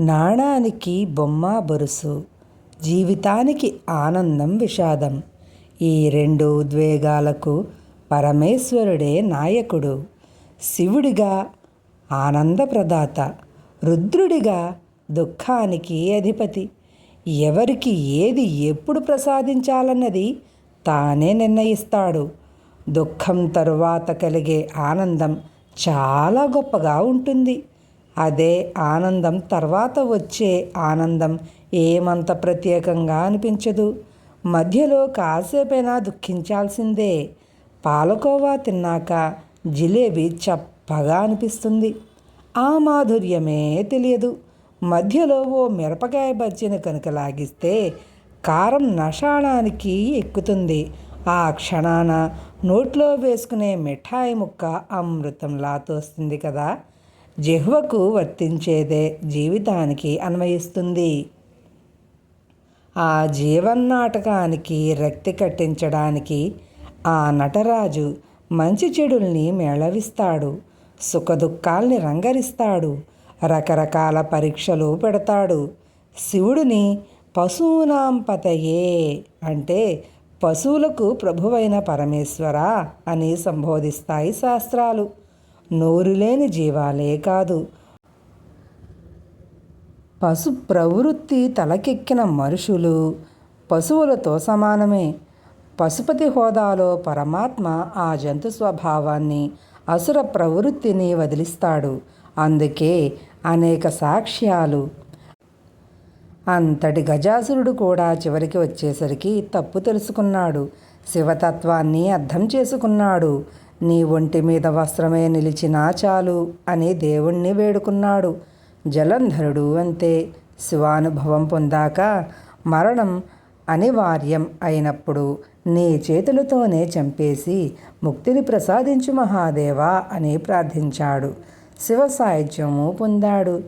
నాణానికి బొమ్మ బొరుసు జీవితానికి ఆనందం విషాదం. ఈ రెండు ఉద్వేగాలకు పరమేశ్వరుడే నాయకుడు. శివుడిగా ఆనందప్రదాత రుద్రుడిగా దుఃఖానికి అధిపతి. ఎవరికి ఏది ఎప్పుడు ప్రసాదించాలన్నది తానే నిర్ణయిస్తాడు. దుఃఖం తరువాత కలిగే ఆనందం చాలా గొప్పగా ఉంటుంది. అదే ఆనందం తర్వాత వచ్చే ఆనందం ఏమంత ప్రత్యేకంగా అనిపించదు. మధ్యలో కాసేపైనా దుఃఖించాల్సిందే. పాలకోవా తిన్నాక జిలేబీ చప్పగా అనిపిస్తుంది. ఆ మాధుర్యమే తెలియదు. మధ్యలో ఓ మిరపకాయ బజ్జీని కనుక లాగిస్తే కారం నషాణానికి ఎక్కుతుంది. ఆ క్షణాన నోట్లో వేసుకునే మిఠాయి ముక్క అమృతంలా తోస్తుంది కదా. జిహ్వకు వర్తించేదే జీవితానికి అన్వయిస్తుంది. ఆ జీవన్నాటకానికి రక్తి కట్టించడానికి ఆ నటరాజు మంచి చెడుల్ని మేళవిస్తాడు సుఖదుఖాల్ని రంగరిస్తాడు రకరకాల పరీక్షలు పెడతాడు. శివుడిని పశూనాంపతయే అంటే పశువులకు ప్రభువైన పరమేశ్వర అని సంబోధిస్తాయి శాస్త్రాలు. నోరులేని జీవాలే కాదు. పశు ప్రవృత్తి తలకెక్కిన మనుషులు పశువులతో సమానమే. పశుపతి హోదాలో పరమాత్మ ఆ జంతు స్వభావాన్ని అసుర ప్రవృత్తిని వదిలిస్తాడు. అందుకే అనేక సాక్ష్యాలు. అంతటి గజాసురుడు కూడా చివరికి వచ్చేసరికి తప్పు తెలుసుకున్నాడు. శివతత్వాన్ని అర్థం చేసుకున్నాడు. నీ ఒంటి మీద వస్త్రమే నిలిచినా చాలు అని దేవుణ్ణి వేడుకున్నాడు. జలంధరుడు అంతే. శివానుభవం పొందాక మరణం అనివార్యం అయినప్పుడు నీ చేతులతోనే చంపేసి ముక్తిని ప్రసాదించు మహాదేవా అని ప్రార్థించాడు. శివ సాహిత్యము పొందాడు.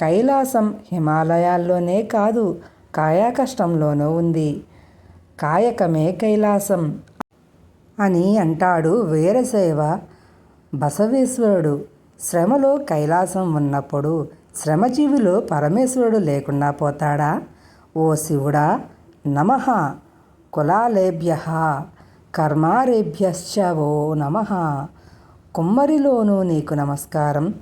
కైలాసం హిమాలయాల్లోనే కాదు కాయాకష్టంలోనూ ఉంది. కాయకమే కైలాసం. అని అంటాడు వీరశైవ బసవేశ్వరుడు శ్రమలో కైలాసం ఉన్నప్పుడు శ్రమజీవిలో పరమేశ్వరుడు లేకుండా పోతాడా? ఓ శివుడా నమ. కులాలేభ్య. కర్మారేభ్యశ్చ ఓ నమ. కుమ్మరిలోనూ నీకు నమస్కారం.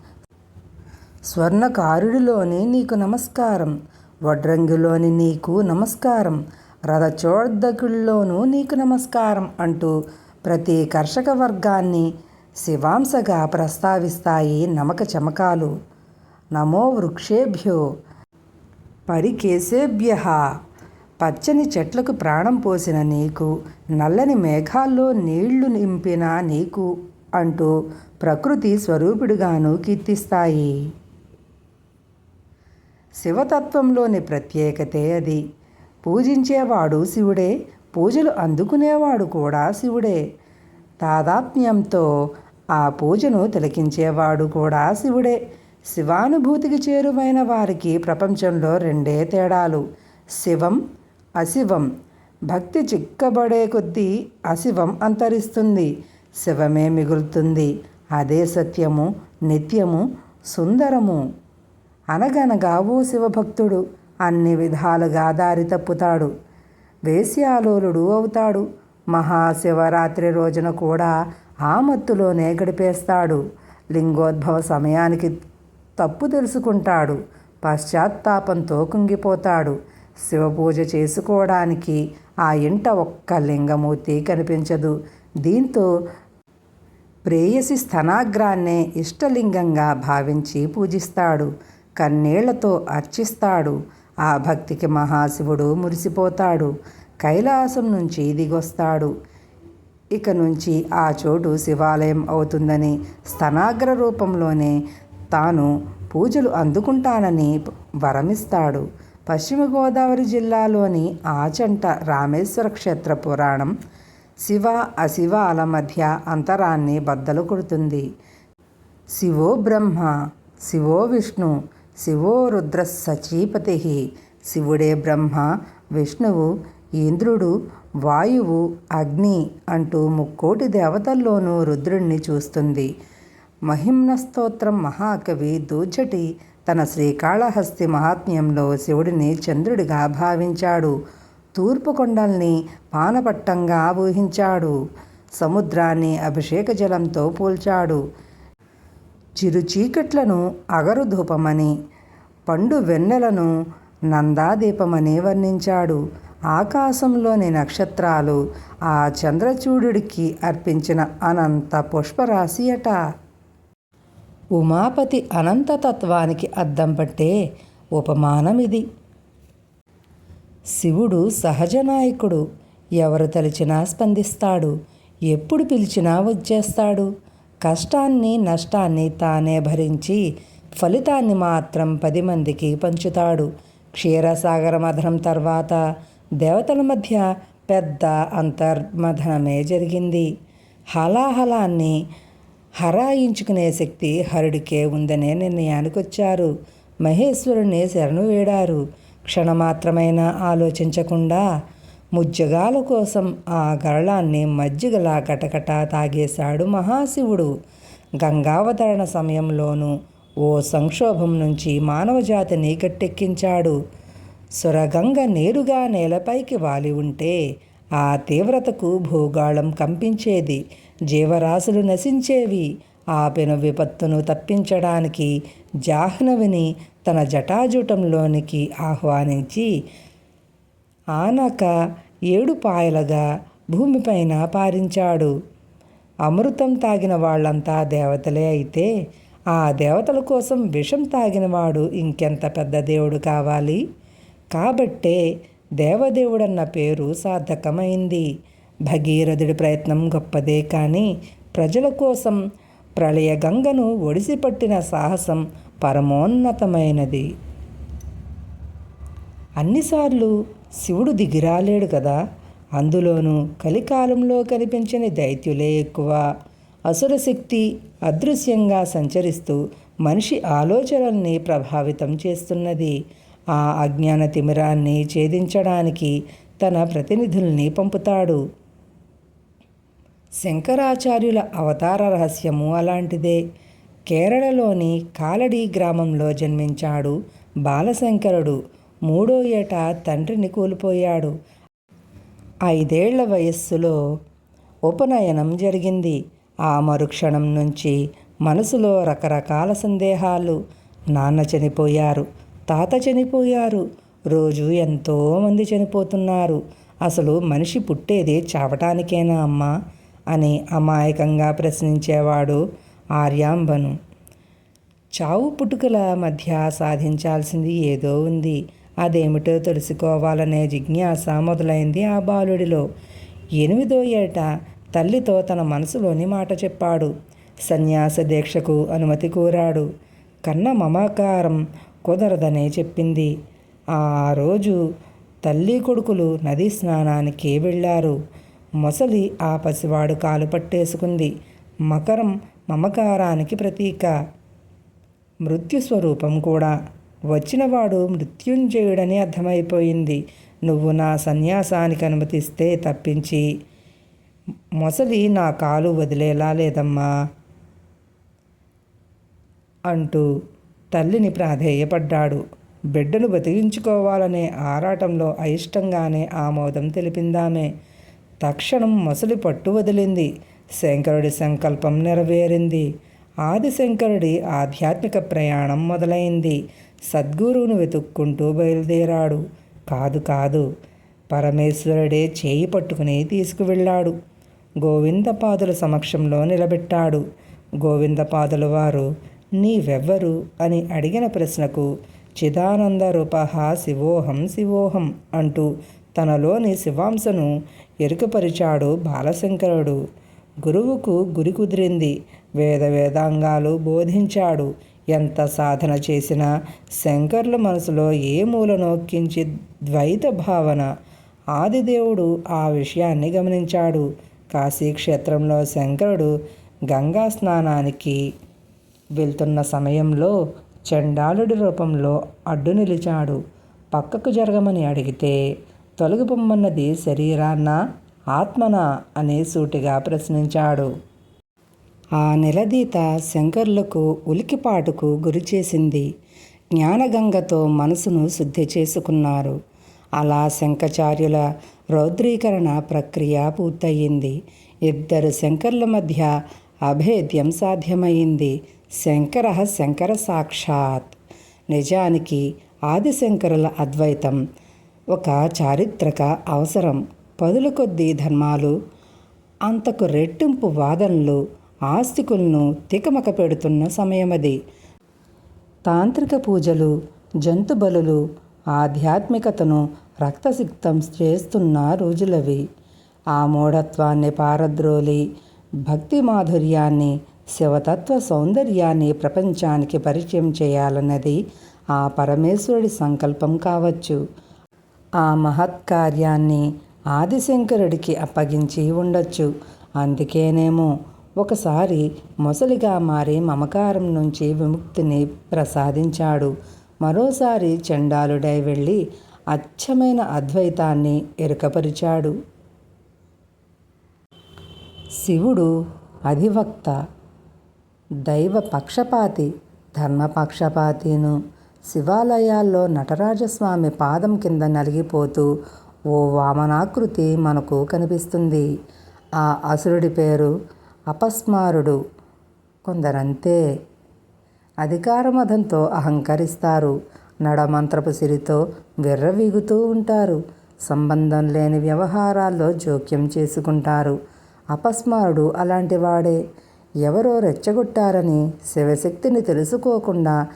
స్వర్ణకారుడిలోని నీకు నమస్కారం. వడ్రంగిలోని నీకు నమస్కారం. రథచోర్ధకుల్లోనూ నీకు నమస్కారం అంటూ ప్రతి కర్షక వర్గాన్ని శివాంశగా ప్రస్తావిస్తాయి నమక చమకాలు. నమో వృక్షేభ్యో పరికేసేభ్య పచ్చని చెట్లకు ప్రాణం పోసిన నీకు నల్లని మేఘాల్లో నీళ్ళు నింపిన నీకు అంటూ ప్రకృతి స్వరూపుడిగాను కీర్తిస్తాయి. శివతత్వంలోని ప్రత్యేకతే అది. పూజించేవాడు శివుడే పూజలు అందుకునేవాడు కూడా శివుడే. తాదాత్మ్యంతో ఆ పూజను తిలకించేవాడు కూడా శివుడే. శివానుభూతికి చేరువైన వారికి ప్రపంచంలో రెండే తేడాలు. శివం అశివం. భక్తి చిక్కబడే కొద్దీ అశివం అంతరిస్తుంది. శివమే మిగులుతుంది. అదే సత్యము నిత్యము సుందరము. అనగనగా ఓ శివభక్తుడు అన్ని విధాలుగా దారి తప్పుతాడు. వేశ్యాలోలుడు అవుతాడు. మహాశివరాత్రి రోజున కూడా ఆ మత్తులోనే గడిపేస్తాడు. లింగోద్భవ సమయానికి తప్పు తెలుసుకుంటాడు. పశ్చాత్తాపంతో కుంగిపోతాడు. శివపూజ చేసుకోవడానికి ఆ ఇంట ఒక్క లింగమూర్తి కనిపించదు. దీంతో ప్రేయసి స్థనాగ్రాన్నే ఇష్టలింగంగా భావించి పూజిస్తాడు. కన్నీళ్ళతో అర్చిస్తాడు. ఆ భక్తికి మహాశివుడు మురిసిపోతాడు. కైలాసం నుంచి దిగొస్తాడు. ఇక నుంచి ఆ చోటు శివాలయం అవుతుందని స్తనాగ్ర రూపంలోనే తాను పూజలు అందుకుంటానని వరమిస్తాడు. పశ్చిమ గోదావరి జిల్లాలోని ఆచంట రామేశ్వర క్షేత్ర పురాణం శివ అశివాల మధ్య అంతరాన్ని బద్దలు కొడుతుంది. శివో బ్రహ్మ శివో విష్ణు శివో రుద్ర సచీపతి శివుడే బ్రహ్మ విష్ణువు ఇంద్రుడు వాయువు అగ్ని అంటూ ముక్కోటి దేవతల్లోనూ రుద్రుణ్ణి చూస్తుంది. మహిమ్న స్తోత్రం మహాకవి దూచటి తన శ్రీకాళహస్తి మహాత్మ్యంలో శివుడిని చంద్రుడిగా భావించాడు. తూర్పు కొండల్ని పానపట్టంగా ఊహించాడు. సముద్రాన్ని అభిషేక జలంతో పోల్చాడు. చిరు చీకట్లను అగరుధూపమని పండు వెన్నెలను నందాదీపమని వర్ణించాడు. ఆకాశంలోని నక్షత్రాలు ఆ చంద్రచూడుడికి అర్పించిన అనంత పుష్పరాశి అట. ఉమాపతి అనంతతత్వానికి అద్దం పట్టే ఉపమానం ఇది శివుడు సహజ నాయకుడు ఎవరు తలిచినా స్పందిస్తాడు ఎప్పుడు పిలిచినా వచ్చేస్తాడు. కష్టాన్ని నష్టాన్ని తానే భరించి ఫలితాన్ని మాత్రం పది మందికి పంచుతాడు. క్షీరసాగర మథనం తర్వాత దేవతల మధ్య పెద్ద అంతర్మథనమే జరిగింది. హలాహలాన్ని హరాయించుకునే శక్తి హరుడికే ఉందనే నిర్ణయానికి వచ్చారు మహేశ్వరుణ్ణి శరణు వేడారు. క్షణమాత్రమైనా ఆలోచించకుండా ముజ్జగాల కోసం ఆ గరళాన్ని మజ్జిగలా గటగట తాగేశాడు మహాశివుడు. గంగావతరణ సమయంలోనూ ఓ సంక్షోభం నుంచి మానవజాతిని గట్టెక్కించాడు. సురగంగ నేరుగా నేలపైకి వాలి ఉంటే ఆ తీవ్రతకు భూగోళం కంపించేది. జీవరాశులు నశించేవి. ఆ పెను విపత్తును తప్పించడానికి జాహ్నవిని తన జటాజూటంలోనికి ఆహ్వానించి ఆనక ఏడు పాయలుగా భూమిపైన పారించాడు. అమృతం తాగిన వాళ్ళంతా దేవతలే అయితే ఆ దేవతల కోసం విషం తాగినవాడు ఇంకెంత పెద్ద దేవుడు కావాలి? కాబట్టే దేవదేవుడన్న పేరు సార్థకమైంది. భగీరథుడి ప్రయత్నం గొప్పదే కానీ ప్రజల కోసం ప్రళయ గంగను ఒడిసిపట్టిన సాహసం పరమోన్నతమైనది. అన్నిసార్లు శివుడు దిగిరాలేడు కదా. అందులోనూ కలికాలంలో కనిపించిన దైత్యులే ఎక్కువ. అసురశక్తి అదృశ్యంగా సంచరిస్తూ మనిషి ఆలోచనల్ని ప్రభావితం చేస్తున్నది. ఆ అజ్ఞాన తిమిరాన్ని ఛేదించడానికి తన ప్రతినిధుల్ని పంపుతాడు. శంకరాచార్యుల అవతార రహస్యము అలాంటిదే. కేరళలోని కాలడి గ్రామంలో జన్మించాడు బాలశంకరుడు. మూడో ఏట తండ్రిని కోల్పోయాడు. ఐదేళ్ళ వయస్సులో ఉపనయనం జరిగింది. ఆ మరుక్షణం నుంచి మనసులో రకరకాల సందేహాలు. నాన్న చనిపోయారు తాత చనిపోయారు రోజు ఎంతోమంది చనిపోతున్నారు. అసలు మనిషి పుట్టేది చావటానికేనా అమ్మా? అని అమాయకంగా ప్రశ్నించేవాడు ఆర్యాంబను. చావు పుట్టుకల మధ్య సాధించాల్సింది ఏదో ఉంది. అదేమిటో తెలుసుకోవాలనే జిజ్ఞాస మొదలైంది ఆ బాలుడిలో. ఎనిమిదో ఏట తల్లితో తన మనసులోని మాట చెప్పాడు. సన్యాస దీక్షకు అనుమతి కోరాడు. కన్న మమకారం కుదరదనే చెప్పింది. ఆ రోజు తల్లి కొడుకులు నదీ స్నానానికి వెళ్ళారు. మొసలి ఆ పసివాడు కాలు పట్టేసుకుంది. మకరం మమకారానికి ప్రతీక. మృత్యు స్వరూపం కూడా వచ్చినవాడు మృత్యుంజయుడని అర్థమైపోయింది. నువ్వు నా సన్యాసానికి అనుమతిస్తే తప్పించి మొసలి నా కాలు వదిలేలా లేదమ్మా అంటూ తల్లిని ప్రాధేయపడ్డాడు. బిడ్డను బతికించుకోవాలనే ఆరాటంలో అయిష్టంగానే ఆమోదం తెలిపిందామే. తక్షణం మొసలి పట్టు వదిలింది. శంకరుడి సంకల్పం నెరవేరింది. ఆదిశంకరుడి ఆధ్యాత్మిక ప్రయాణం మొదలైంది. సద్గురువును వెతుక్కుంటూ బయలుదేరాడు. కాదు కాదు పరమేశ్వరుడే చేయి పట్టుకుని తీసుకువెళ్ళాడు. గోవిందపాదుల సమక్షంలో నిలబెట్టాడు. గోవిందపాదుల వారు నీవెవ్వరు? అని అడిగిన ప్రశ్నకు చిదానంద రూపహ శివోహం శివోహం అంటూ తనలోని శివాంశను ఎరుకపరిచాడు బాలశంకరుడు. గురువుకు గురి కుదిరింది. వేద వేదాంగాలు బోధించాడు. ఎంత సాధన చేసినా శంకర్ల మనసులో ఏ మూల నొక్కించి ద్వైత భావన? ఆదిదేవుడు ఆ విషయాన్ని గమనించాడు. కాశీక్షేత్రంలో శంకరుడు గంగా స్నానానికి వెళ్తున్న సమయంలో చండాలుడి రూపంలో అడ్డు నిలిచాడు. పక్కకు జరగమని అడిగితే తొలగిపోమ్మన్నది శరీరాన్న ఆత్మన? అనే సూటిగా ప్రశ్నించాడు. ఆ నిలదీత శంకర్లకు ఉలికిపాటుకు గురిచేసింది జ్ఞానగంగతో మనసును శుద్ధి చేసుకున్నారు. అలా శంకచార్యుల రౌద్రీకరణ ప్రక్రియ పూర్తయింది. ఇద్దరు శంకర్ల మధ్య అభేద్యం సాధ్యమైంది. శంకర శంకర సాక్షాత్. నిజానికి ఆదిశంకరుల అద్వైతం ఒక చారిత్రక అవసరం. పదుల కొద్దీ ధర్మాలు అంతకు రెట్టింపు వాదనలు ఆస్తికులను తికమక పెడుతున్న సమయమది. తాంత్రిక పూజలు జంతు బలులు ఆధ్యాత్మికతను రక్తసిక్తం చేస్తున్న రోజులవి. ఆ మూఢత్వాన్ని పారద్రోలి భక్తి మాధుర్యాన్ని శివతత్వ సౌందర్యాన్ని ప్రపంచానికి పరిచయం చేయాలన్నది ఆ పరమేశ్వరుడి సంకల్పం కావచ్చు. ఆ మహత్కార్యాన్ని ఆదిశంకరుడికి అప్పగించి ఉండొచ్చు. అందుకేనేమో ఒకసారి మొసలిగా మారి మమకారం నుంచి విముక్తిని ప్రసాదించాడు. మరోసారి చండాలుడై వెళ్ళి అచ్చమైన అద్వైతాన్ని ఎరుకపరిచాడు. శివుడు అధివక్త దైవ పక్షపాతి ధర్మపక్షపాతిను శివాలయాల్లో నటరాజస్వామి పాదం కింద నలిగిపోతూ ఓ వామనాకృతి మనకు కనిపిస్తుంది. ఆ అసురుడి పేరు అపస్మారుడు. కొందరంతే అధికారమదంతో అహంకరిస్తారు. నడమంత్రపు సిరితో విర్రవీగుతూ ఉంటారు. సంబంధం లేని వ్యవహారాల్లో జోక్యం చేసుకుంటారు. అపస్మారుడు అలాంటివాడే. ఎవరో రెచ్చగొట్టారని శివశక్తిని తెలుసుకోకుండా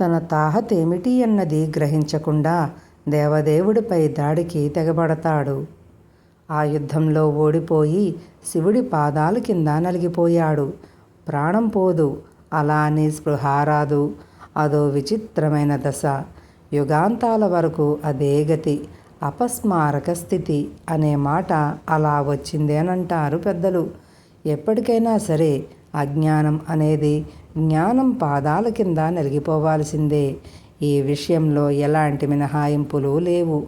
తన తాహతేమిటి అన్నది గ్రహించకుండా దేవదేవుడిపై దాడికి తెగబడతాడు. ఆ యుద్ధంలో ఓడిపోయి శివుడి పాదాల కింద నలిగిపోయాడు. ప్రాణం పోదు అలా అని అదో విచిత్రమైన దశ. యుగాంతాల వరకు అదే గతి అపస్మారక స్థితి అనే మాట అలా వచ్చిందేనంటారు పెద్దలు. ఎప్పటికైనా సరే అజ్ఞానం అనేది జ్ఞానం పాదాల కింద నలిగిపోవాల్సిందే. ఈ విషయంలో ఎలాంటి మినహాయింపులు లేవు.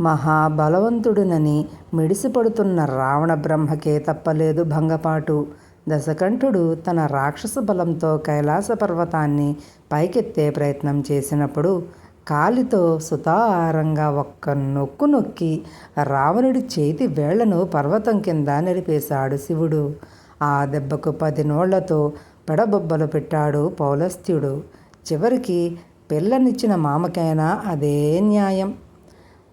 మహాబలవంతుడునని మిడిసిపడుతున్న రావణ బ్రహ్మకే తప్పలేదు భంగపాటు. దశకంఠుడు తన రాక్షస బలంతో కైలాస పర్వతాన్ని పైకెత్తే ప్రయత్నం చేసినప్పుడు కాలితో సుతారంగా ఒక్క నొక్కు నొక్కి రావణుడి చేతి వేళ్ళను పర్వతం కింద నడిపేశాడు శివుడు. ఆ దెబ్బకు పది నోళ్ళతో పెడబొబ్బలు పెట్టాడు పౌలస్త్యుడు చివరికి పిల్లనిచ్చిన మామకైనా అదే న్యాయం.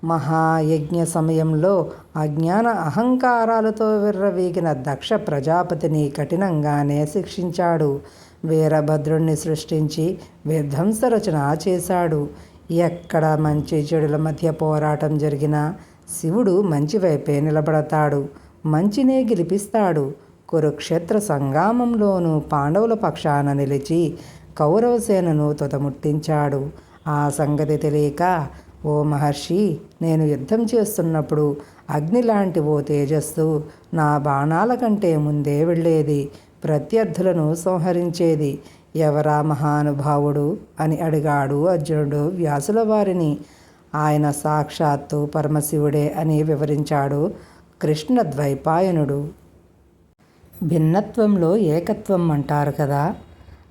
మహాయజ్ఞ సమయంలో అజ్ఞాన అహంకారాలతో విర్రవీగిన దక్ష ప్రజాపతిని కఠినంగానే శిక్షించాడు. వీరభద్రుణ్ణి సృష్టించి విధ్వంస రచన చేశాడు. ఎక్కడ మంచి చెడుల మధ్య పోరాటం జరిగినా శివుడు మంచి వైపే నిలబడతాడు. మంచినే గెలిపిస్తాడు. కురుక్షేత్ర సంగ్రామంలోనూ పాండవుల పక్షాన నిలిచి కౌరవసేనను తుదముట్టించాడు ఆ సంగతి తెలియక ఓ మహర్షి నేను యుద్ధం చేస్తున్నప్పుడు అగ్ని లాంటి ఓ తేజస్సు నా బాణాల కంటే ముందే వెళ్ళేది ప్రత్యర్థులను సంహరించేది. ఎవరా మహానుభావుడు? అని అడిగాడు అర్జునుడు వ్యాసుల వారిని. ఆయన సాక్షాత్తు పరమశివుడే అని వివరించాడు కృష్ణ ద్వైపాయనుడు. భిన్నత్వంలో ఏకత్వం అంటారు కదా.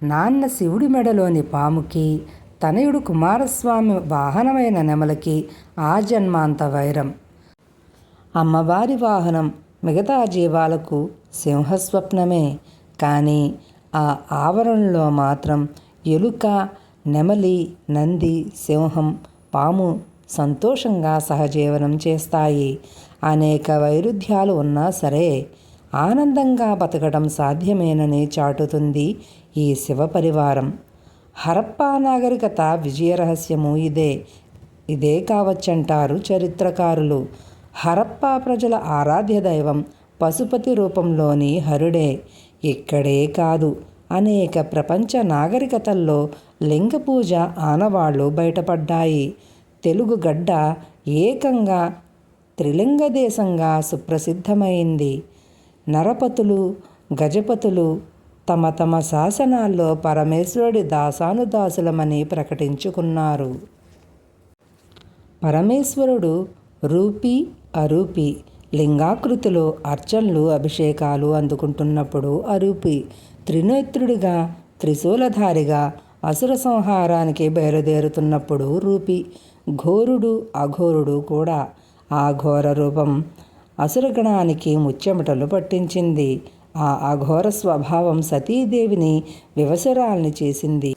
నాన్న శివుడి మెడలోని పాముకి తనయుడు కుమారస్వామి వాహనమైన నెమలకి ఆ జన్మాంత వైరం. అమ్మవారి వాహనం మిగతా జీవాలకు సింహస్వప్నమే. కానీ ఆ ఆవరణలో మాత్రం ఎలుక నెమలి నంది సింహం పాము సంతోషంగా సహజీవనం చేస్తాయి. అనేక వైరుధ్యాలు ఉన్నా సరే ఆనందంగా బతకడం సాధ్యమేనని చాటుతుంది ఈ శివ పరివారం. హరప్పా నాగరికత విజయ రహస్యము ఇదే. ఇదే కావచ్చంటారు చరిత్రకారులు. హరప్పా ప్రజల ఆరాధ్య దైవం పశుపతి రూపంలోని హరుడే. ఇక్కడే కాదు అనేక ప్రపంచ నాగరికతల్లో లింగ పూజ ఆనవాళ్ళు బయటపడ్డాయి. తెలుగు గడ్డ ఏకంగా త్రిలింగ దేశంగా సుప్రసిద్ధమైంది. నరపతులు గజపతులు తమ తమ శాసనాల్లో పరమేశ్వరుడి దాసానుదాసులమని ప్రకటించుకున్నారు. పరమేశ్వరుడు రూపీ అరూపి లింగాకృతిలో అర్చనలు అభిషేకాలు అందుకుంటున్నప్పుడు అరూపి త్రినేత్రుడిగా త్రిశూలధారిగా అసుర సంహారానికి బయలుదేరుతున్నప్పుడు రూపి ఘోరుడు అఘోరుడు కూడా ఆ ఘోర రూపం అసురగణానికి ముచ్చెమటలు పట్టించింది. ఆ అఘోర స్వభావం సతీదేవిని వివసురాల్ని చేసింది.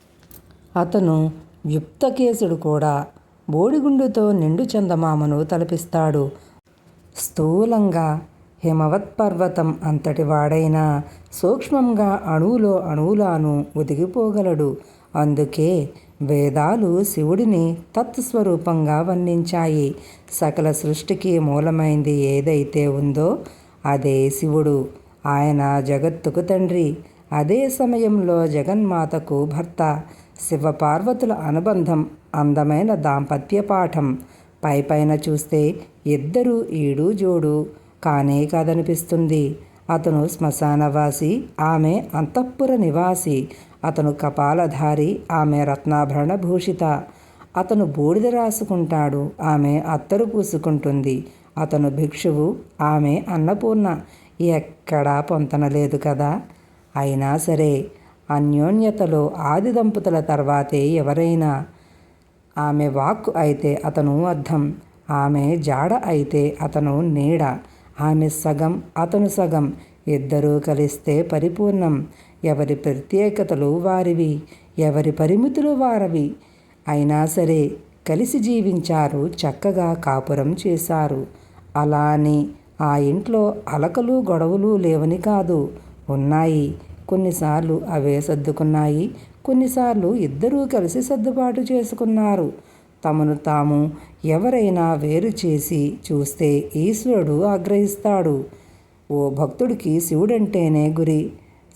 అతను యుక్తకేశుడు కూడా. బోడిగుండుతో నిండు చందమామను తలపిస్తాడు. స్థూలంగా హిమవత్ పర్వతం అంతటి వాడైనా సూక్ష్మంగా అణువులో అణువులాను ఒదిగిపోగలడు. అందుకే వేదాలు శివుడిని తత్స్వరూపంగా వర్ణించాయి. సకల సృష్టికి మూలమైంది ఏదైతే ఉందో అదే శివుడు. ఆయన జగత్తుకు తండ్రి. అదే సమయంలో జగన్మాతకు భర్త. శివపార్వతుల అనుబంధం అందమైన దాంపత్య పాఠం. పై పైన చూస్తే ఇద్దరు ఈడు జోడు. కానే కాదనిపిస్తుంది. అతను శ్మశానవాసి ఆమె అంతఃపుర నివాసి. అతను కపాలధారి ఆమె రత్నాభరణ భూషిత. అతను బూడిద రాసుకుంటాడు ఆమె అత్తరు పూసుకుంటుంది. అతను భిక్షువు ఆమె అన్నపూర్ణ. ఎక్కడా పొంతనలేదు కదా. అయినా సరే అన్యోన్యతలో ఆది దంపతుల తర్వాతే ఎవరైనా ఆమె వాక్కు అయితే అతను అర్థం ఆమె జాడ అయితే అతను నీడ ఆమె సగం అతను సగం ఇద్దరూ కలిస్తే పరిపూర్ణం. ఎవరి ప్రత్యేకతలు వారివి ఎవరి పరిమితులు వారవి. అయినా సరే కలిసి జీవించారు చక్కగా కాపురం చేశారు. అలా అని ఆ ఇంట్లో అలకలు గొడవలు లేవని కాదు. ఉన్నాయి. కొన్నిసార్లు అవే సర్దుకున్నాయి. కొన్నిసార్లు ఇద్దరూ కలిసి సర్దుబాటు చేసుకున్నారు. తమను తాము ఎవరైనా వేరు చేసి చూస్తే ఈశ్వరుడు ఆగ్రహిస్తాడు. ఓ భక్తుడికి శివుడంటేనే గురి.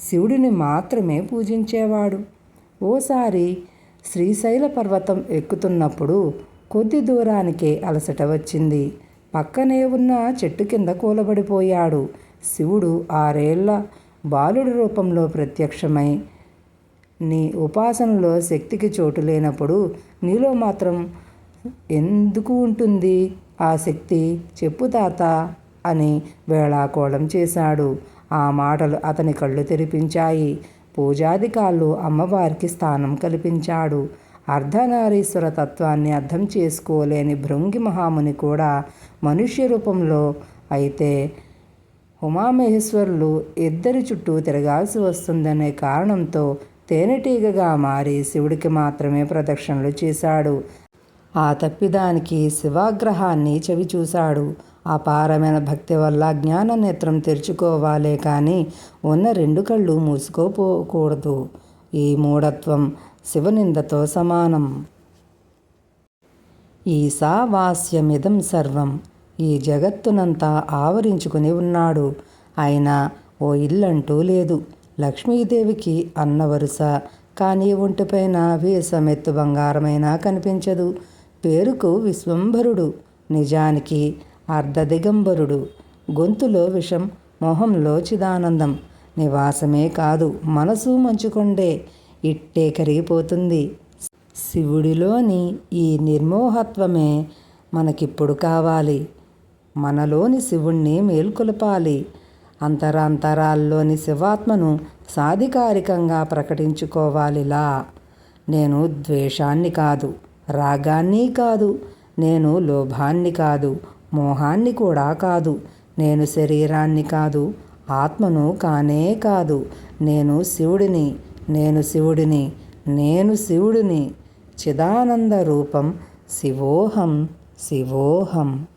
శివుడిని మాత్రమే పూజించేవాడు. ఓసారి శ్రీశైల పర్వతం ఎక్కుతున్నప్పుడు కొద్ది దూరానికే అలసట వచ్చింది. పక్కనే ఉన్న చెట్టు కింద కూలబడిపోయాడు. శివుడు ఆరేళ్ళ బాలుడి రూపంలో ప్రత్యక్షమై నీ ఉపాసనలో శక్తికి చోటు లేనప్పుడు నీలో మాత్రం ఎందుకు ఉంటుంది ఆ శక్తి? చెప్పు తాత అని వేళాకోళం చేశాడు. ఆ మాటలు అతని కళ్ళు తెరిపించాయి. పూజాధికారులు అమ్మవారికి స్థానం కల్పించాడు. అర్ధనారీశ్వర తత్వాన్ని అర్థం చేసుకోలేని భృంగి మహాముని కూడా మనుష్య రూపంలో అయితే ఉమామహేశ్వరులు ఇద్దరి చుట్టూ తిరగాల్సి వస్తుందనే కారణంతో తేనెటీగగా మారి శివుడికి మాత్రమే ప్రదక్షిణలు చేశాడు. ఆ తప్పిదానికి శివాగ్రహాన్ని చవి చూశాడు. అపారమైన భక్తి వల్ల జ్ఞాన నేత్రం తెరుచుకోవాలే కానీ ఉన్న రెండు కళ్ళు మూసుకోపోకూడదు ఈ మూఢత్వం శివనిందతో సమానం. ఈశావాస్యమిదం సర్వం. ఈ జగత్తునంతా ఆవరించుకుని ఉన్నాడు. అయినా ఓ ఇల్లంటూ లేదు. లక్ష్మీదేవికి అన్న వరుస. కానీ ఒంటిపైన వేసమెత్తు బంగారమైనా కనిపించదు. పేరుకు విశ్వంభరుడు. నిజానికి అర్ధదిగంబరుడు. గొంతులో విషం మొహంలో చిదానందం. నివాసమే కాదు మనసు మంచుకొండే. ఇట్టే కరిగిపోతుంది. శివుడిలోని ఈ నిర్మోహత్వమే మనకిప్పుడు కావాలి. మనలోని శివుణ్ణి మేల్కొలపాలి. అంతరాంతరాల్లోని శివాత్మను సాధికారికంగా ప్రకటించుకోవాలిలా. నేను ద్వేషాన్ని కాదు రాగాన్ని కాదు నేను లోభాన్ని కాదు మోహాన్ని కూడా కాదు నేను శరీరాన్ని కాదు ఆత్మను కానే కాదు నేను శివుడిని నేను శివుడిని నేను శివుడిని చిదానంద రూపం శివోహం శివోహం.